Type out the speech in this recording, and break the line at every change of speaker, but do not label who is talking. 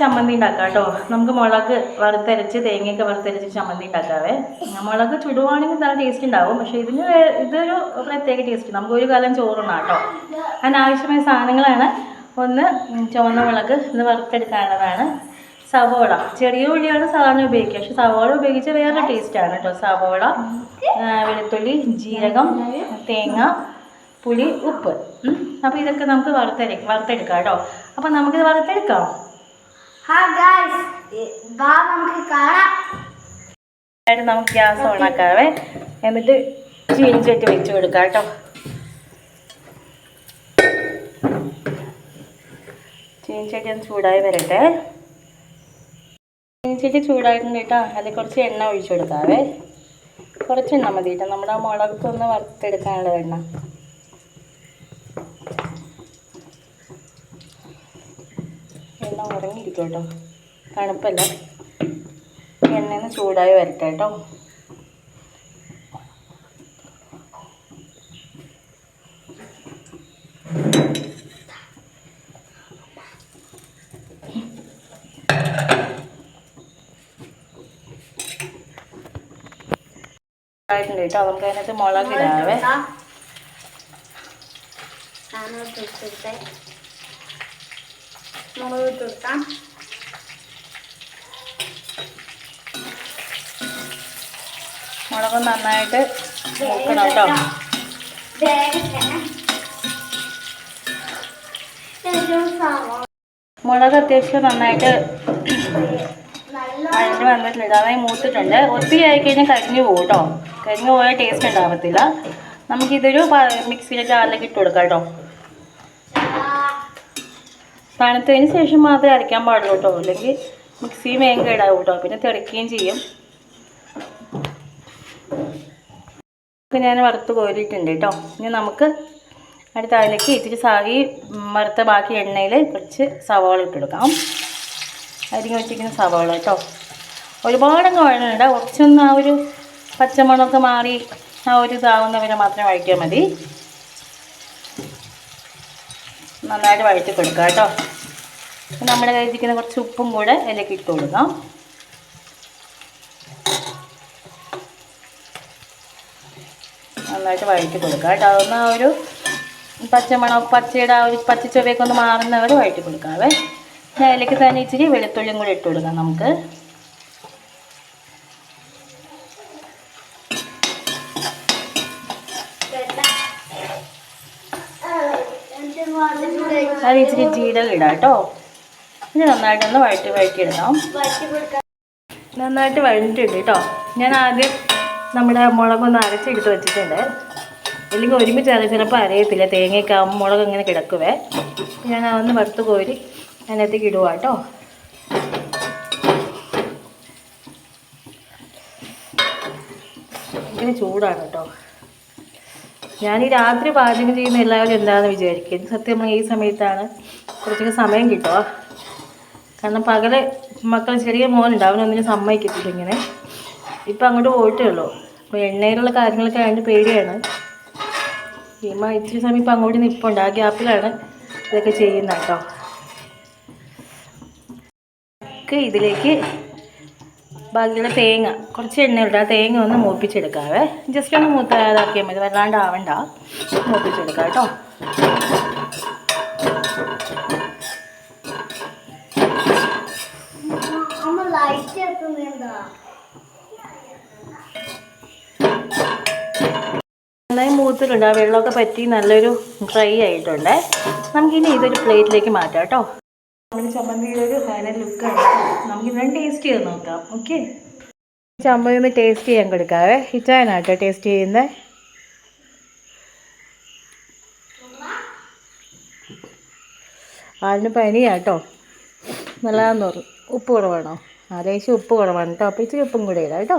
ചമ്മന്തി ഉണ്ടാക്കാം കേട്ടോ. നമുക്ക് മുളക് വറുത്തരച്ച് തേങ്ങയൊക്കെ വറുത്തരച്ച് ചമ്മന്തി ഉണ്ടാക്കാവേ. മുളക് ചുടുവാണെങ്കിൽ നല്ല ടേസ്റ്റ് ഉണ്ടാവും. പക്ഷേ ഇതിന് ഇതൊരു പ്രത്യേക ടേസ്റ്റ് നമുക്ക് ഒരു കാലം ചോറുണ്ണാം കേട്ടോ. അതിനാവശ്യമായ സാധനങ്ങളാണ്. ഒന്ന് ചുവന്ന മുളക് ഇത് വറുത്തെടുക്കാനുള്ളതാണ്. സവോള. ചെറിയ ഉള്ളിയാണ് സാധാരണ ഉപയോഗിക്കുക. പക്ഷെ സവോള ഉപയോഗിച്ച് വേറെ ടേസ്റ്റാണ് കേട്ടോ. സവോള വെളുത്തുള്ളി ജീരകം തേങ്ങ പുളി ഉപ്പ്. അപ്പോൾ ഇതൊക്കെ നമുക്ക് വറുത്തെടു വറുത്തെടുക്കാം കേട്ടോ. അപ്പോൾ നമുക്കിത് വറുത്തെടുക്കാം.
ഹാ ഗായ്സ് വാ നമുക്ക് കാണാം.
നമുക്ക് ഗ്യാസ് ഓണാക്കാവേ എന്നിട്ട് ചീനിച്ചട്ടി വെച്ച് കൊടുക്കാം കേട്ടോ. ചീനിച്ചട്ടി ഒന്ന് ചൂടായി വരട്ടെ. ചീനിച്ചട്ടി ചൂടായിട്ടുണ്ട് കേട്ടോ. അതിൽ കുറച്ച് എണ്ണ ഒഴിച്ചു കൊടുക്കാവേ. കുറച്ച് എണ്ണ മതി കേട്ടോ. നമ്മുടെ ആ മുളകൊന്ന് വറുത്തെടുക്കാനുള്ള എണ്ണ. എണ്ണ ഉറങ്ങിയിരിക്കും കേട്ടോ തണുപ്പല്ല? എണ്ണ ചൂടായി വരട്ടെ കേട്ടോ. ആയിട്ടുണ്ട് കേട്ടോ. നമുക്ക് അതിനകത്ത്
മുളകിടാവേ മുളക് ഇട്ട്
മുളക് നന്നായിട്ട് നോക്കണം കേട്ടോ. മുളക് അത്യാവശ്യം നന്നായിട്ട് അഴിഞ്ഞ് വന്നിട്ടുണ്ട്. നന്നായി മൂത്തിട്ടുണ്ട്. ഒത്തിരി ആയി കഴിഞ്ഞാൽ കരിഞ്ഞു പോകും കേട്ടോ. കരിഞ്ഞു പോയാൽ ടേസ്റ്റ് ഉണ്ടാവത്തില്ല. നമുക്കിതൊരു മിക്സിയിലെ ജാറിലേക്ക് ഇട്ട് കൊടുക്കാം കേട്ടോ. തണുത്തതിന് ശേഷം മാത്രമേ അരയ്ക്കാൻ പാടുള്ളൂ കേട്ടോ. അല്ലെങ്കിൽ മിക്സി വേഗം കേടാവും കേട്ടോ. പിന്നെ തിളയ്ക്കുകയും ചെയ്യും. ഞാൻ വറുത്ത് കോരിയിട്ടുണ്ട് കേട്ടോ. ഇനി നമുക്ക് അടുത്ത അതിലേക്ക് ഇത്തിരി സാവി വറുത്ത ബാക്കി എണ്ണയിൽ കുറച്ച് സവാള ഇട്ട് കൊടുക്കാം അരിഞ്ഞ് വെച്ചിരിക്കുന്ന സവാള കേട്ടോ. ഒരുപാടങ്ങ് വഴണുണ്ട് കുറച്ചൊന്ന് ആ ഒരു പച്ചമുളകൊക്കെ മാറി ആ ഒരു ഇതാവുന്നവരെ മാത്രം വഴറ്റിയാൽ മതി. നന്നായിട്ട് വഴറ്റി കൊടുക്കാം കേട്ടോ. പിന്നെ കരുതിക്കുന്ന കുറച്ച് ഉപ്പും കൂടെ അതിലേക്ക് ഇട്ട് കൊടുക്കാം. നന്നായിട്ട് വഴറ്റി കൊടുക്കുക കേട്ടോ. അതൊന്ന് ആ ഒരു പച്ചമണം പച്ചയുടെ ആ ഒരു പച്ച ചുവയൊക്കെ ഒന്ന് മാറുന്നവർ വഴറ്റി കൊടുക്കാവേ. പിന്നെ അതിലേക്ക് തന്നെ ഇച്ചിരി വെളുത്തുള്ളിയും കൂടി ഇട്ട് കൊടുക്കാം നമുക്ക്. അത് ഇച്ചിരി ജീരകം ഇടാം കേട്ടോ. ഇത് നന്നായിട്ടൊന്ന് വഴറ്റി വഴറ്റിയിടാം നന്നായിട്ട് വഴറ്റിയിട്ടുണ്ട് കേട്ടോ ഞാൻ ആദ്യം നമ്മുടെ മുളകൊന്ന് അരച്ചെടുത്ത് വെച്ചിട്ടുണ്ട്. അല്ലെങ്കിൽ ഒരുമിച്ച് അത് ചിലപ്പോൾ അരയത്തില്ല. തേങ്ങയൊക്കെ ആകുമ്പോൾ മുളക് ഇങ്ങനെ കിടക്കുവേ. ഞാൻ അതൊന്ന് വറുത്ത് കോരി അതിനകത്തേക്ക് ഇടുക കേട്ടോ ഭയങ്കര ചൂടാണ് കേട്ടോ ഞാൻ ഈ രാത്രി പാചകം ചെയ്യുന്ന എല്ലാവരും എന്താണെന്ന് വിചാരിക്കും? സത്യം ഈ സമയത്താണ് കുറച്ചൊക്കെ സമയം കിട്ടുക. കാരണം പകൽ മക്കൾ ചെറിയ മോനുണ്ട് അവനൊന്നിനും സമ്മതിക്കത്തില്ല ഇങ്ങനെ. ഇപ്പം അങ്ങോട്ട് പോയിട്ടേ ഉള്ളൂ. അപ്പോൾ എണ്ണയിലുള്ള കാര്യങ്ങളൊക്കെ അതിന്റെ പേടിയാണ്. ഭീമ ഇത്തിരി സമയം ഇപ്പം അങ്ങോട്ട് നിൽപ്പുണ്ട് ആ ഗ്യാപ്പിലാണ് ഇതൊക്കെ ചെയ്യുന്നത് കേട്ടോ. ഇതിലേക്ക് ബാക്കിയുള്ള തേങ്ങ കുറച്ച് എണ്ണ ഇട്ട് ആ തേങ്ങ ഒന്ന് മൂപ്പിച്ചെടുക്കാവേ. ജസ്റ്റ് ഒന്ന് മൂത്താതാക്കിയാൽ മതി. വല്ലാണ്ട് ആവണ്ട. മൂപ്പിച്ചെടുക്കാം കേട്ടോ. ആ വെള്ളമൊക്കെ പറ്റി നല്ലൊരു ഡ്രൈ ആയിട്ടുണ്ട്. നമുക്കിനി ഇതൊരു പ്ലേറ്റിലേക്ക് മാറ്റാം കേട്ടോ. നമ്മുടെ ചമ്മന്തിയുടെ ഒരു ഫൈനൽ ലുക്കാണ് നമുക്കിതൊന്ന് ടേസ്റ്റ് ചെയ്ത് നോക്കാം. ഓക്കെ ചമ്മന്തി ഒന്ന് ടേസ്റ്റ് ചെയ്യാൻ കൊടുക്കാവേ. ഹിറ്റാനാട്ടോ ടേസ്റ്റ് ചെയ്യുന്നത് ആളിന് പനിയാട്ടോ. നല്ലതാന്ന് പറഞ്ഞു ഉപ്പ് കുറവാണോ? ആ ലേശം ഉപ്പ് കുറവാണ് കേട്ടോ. അപ്പോൾ ഇച്ചിരി ഉപ്പും കൂടെ ഇടാം കേട്ടോ.